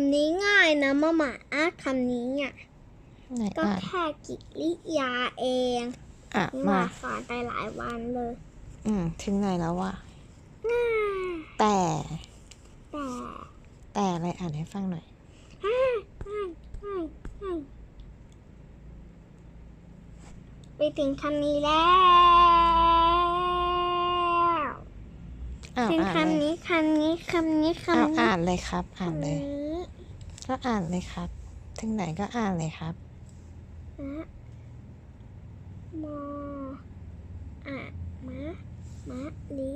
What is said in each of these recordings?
ำนี้ง่ายนะมาหมาอะคำนี้อะไหนก็อ่านแค่กิริยาเองอะนี่มามา สอนไปหลายวันเลยอืม ถึงไหนแล้ววะง่าแต่แต่แต่อะไรอ่านให้ฟังหน่อยให้ให้ให้ให้ไปถึงคำนี้แล้ว อ้าวถึงอ่านเลยคำนี้คำนี้คำนี้อ้าวคำนี้อ่านเลยครับ อ่านเลย คำนี้ก็อ่านเลยครับ ถึงไหนก็อ่านเลยครับอะมออะมะมะลิ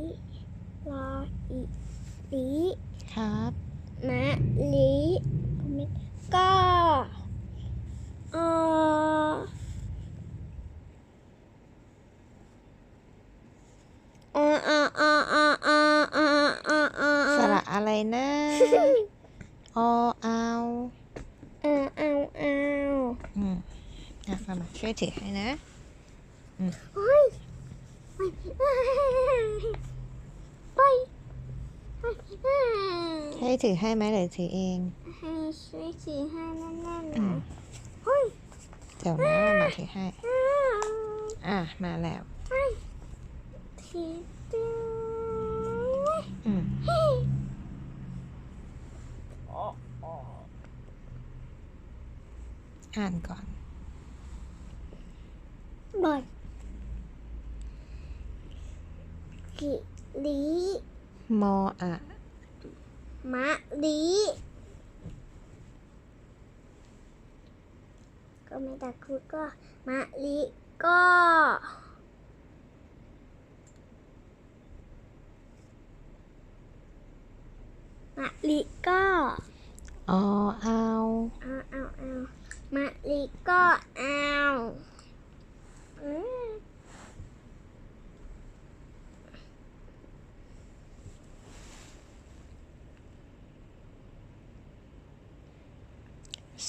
รออีลิครับ มะลิก็ สระอะไรนะอเอาเออเอาเอาอืมอะมามาช่วยถือให้นะเฮ้ยไปไปไปให้ถือให้ไหมหรือถือเอง ให้ช่วยถือให้แน่นๆอืนะมเฮ้ยเดี๋ยวนะมามาถือให้ อะ มาแล้วถือด้วยอืม อ่านก่อนบ่อยกิลิมออะมะลิก็ไม่ตะคุดก็มะลิก็มะลิก็อเอาเอาเอาเอา มะลิก็เอาอืม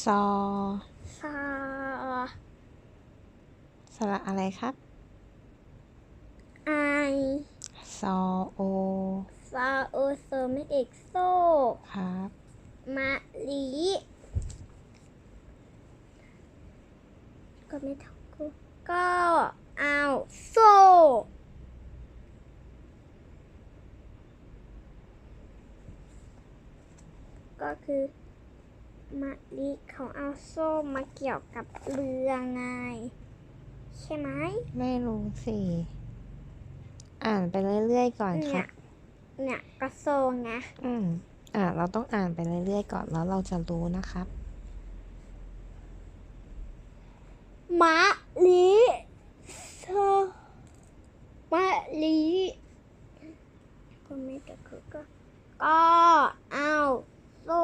ซอซาสระอะไรครับ ไอ ซอโอซาโอโซไม่เอกโซ ครับ มะลิ ก็ไม่ถูกกูก็เอาโซก็คือมะลิเขาเอาโซ่มาเกี่ยวกับเรือไง ใช่ไหมไม่รู้สิ อ่านไปเรื่อยๆก่อนคเนี่รัยบเนี่ยก็โซไง อืม อ่า เราต้องอ่านไปเรื่อยๆก่อนแล้วเราจะรู้นะครับ มะลิโซมะลิก็ไม่แต่คือก็ก็เอาโซ่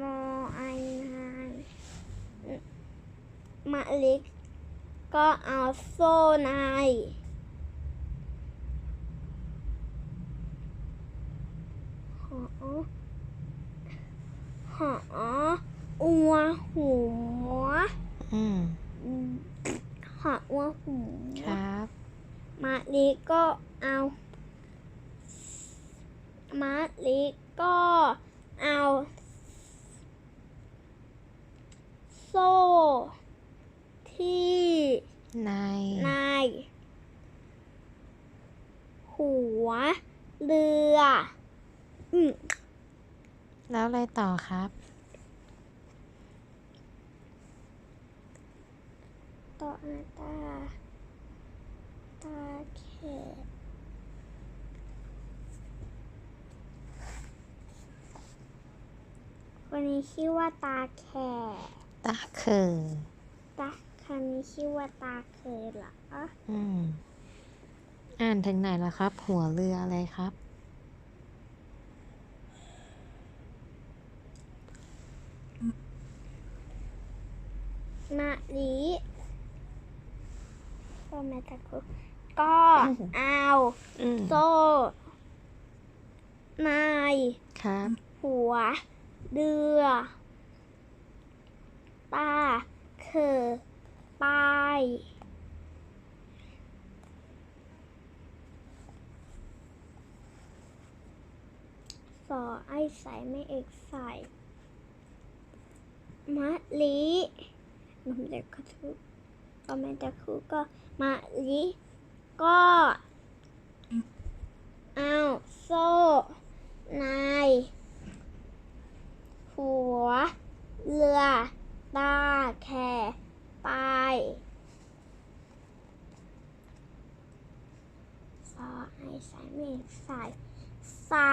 มอไอนานมะลิก็เอาโซ่ในหอหออัวหัวอืมหออัวหัวครับมะลิก็เอามะลิก็เอาโซ่ ที่ ใน ใน หัว เรือ อืมแล้วอะไรต่อครับ ต่ออาตา ตาเขตคนนี้ชื่อว่าตาแขกตาเคือตา คนนี้ชื่อว่าตาเคยเหรออืม อ่านถึงไหนแล้วครับ หัวเรืออะไรครับ มะลิก็แม่ตะคุก็เอาอืม โซ่ในครับ หัวเรือ ตาคื อปลายโซอไอใส่ไม่เอกใส่มะลิหนุ่มเด็กกระทุกก็ไม่แตะคุก็มะลิก็เอาโซ่นายหัว เรือตาแค ไปซอไอใส่ไม่เอกใส่ใส่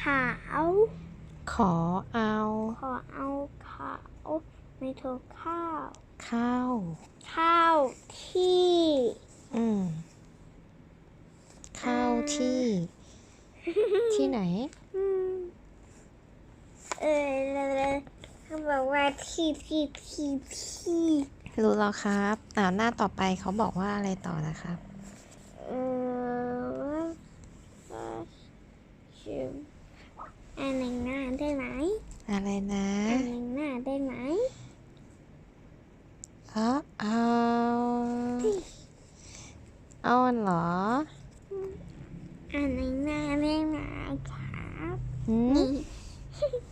ขาว ขอเอา ขอเอาขาวไม่โทรข้าว ข้าว ข้าวที่ อืมข้าวที่ ที่ไหนอืมเออ เลยเขาบอกว่าที่ที่ที่ที่รู้แล้วครับอ่าหน้าต่อไปเขาบอกว่าอะไรต่อนะครับเออว่าชื่ออันหนึ่งหน้าได้ไหมอะไรนะอันหนึ่งหน้าได้ไหมอ๋อเอาเอาอันเหรออันหนึ่งหน้าได้ไหมครับหืมนี่อัน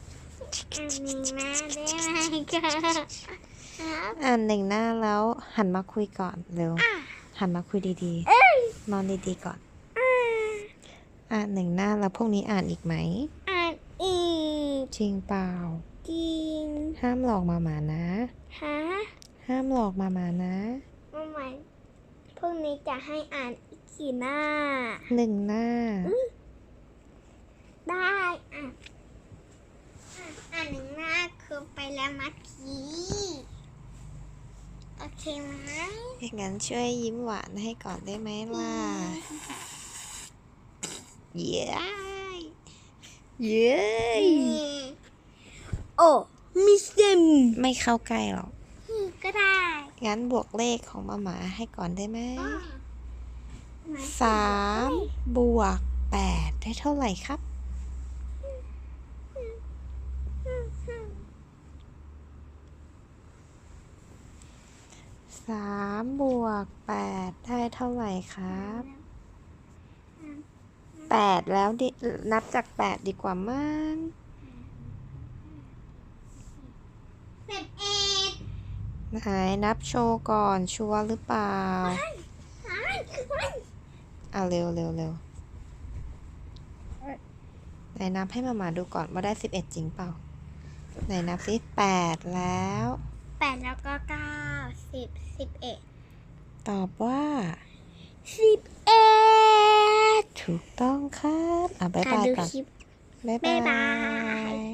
หนึ่งหน้าได้ไหมครับครับอ่านหนึ่งหน้าแล้วหันมาคุยก่อนเร็วอะหันมาคุยดีเอ้ยๆนอนดีๆก่อนอ่าอ่านหนึ่งหน้าแล้วพวกนี้อ่านอีกไหม อ่านอีก จริงเปล่า จริง ห้ามหลอกมาหมานะ ฮะ ห้ามหลอกมาหมานะเมื่อไหร่พรุ่งนี้จะให้อ่านอีกกี่หน้า หนึ่งหน้า ได้อะอะอ่านหนึ่งหน้าคือไป แล้วมัดคีโอเคไหมงั้นช่วยยิ้มหวานให้ก่อนได้ไหมล่ะ เย้ยเย้ยโอ้มิสเตมไม่เข้าใกล้หรอก ก็ได้ งั้นบวกเลขของมาหมาให้ก่อนได้ไหมอะไหนสามบวกแปดได้เท่าไหร่ครับ สามบวกแปดได้เท่าไหร่ครับแปดแล้วดินับจากแปดดีกว่ามั้งสิบเอ็ดไหนนับโชว์ก่อนชัวร์หรือเปล่าอะเร็วเร็วเร็วไหนนับให้มามาดูก่อนว่าได้สิบเอ็ดจริงเปล่าไหนนับสิแปดแล้ว แปดแล้วก็เก้าสิบสิบเอ็ดตอบว่าสิบเอ็ดถูกต้องครับ อะ บ๊ายอะบายดูก่อน คลิป บ๊ายบ๊าบายบายย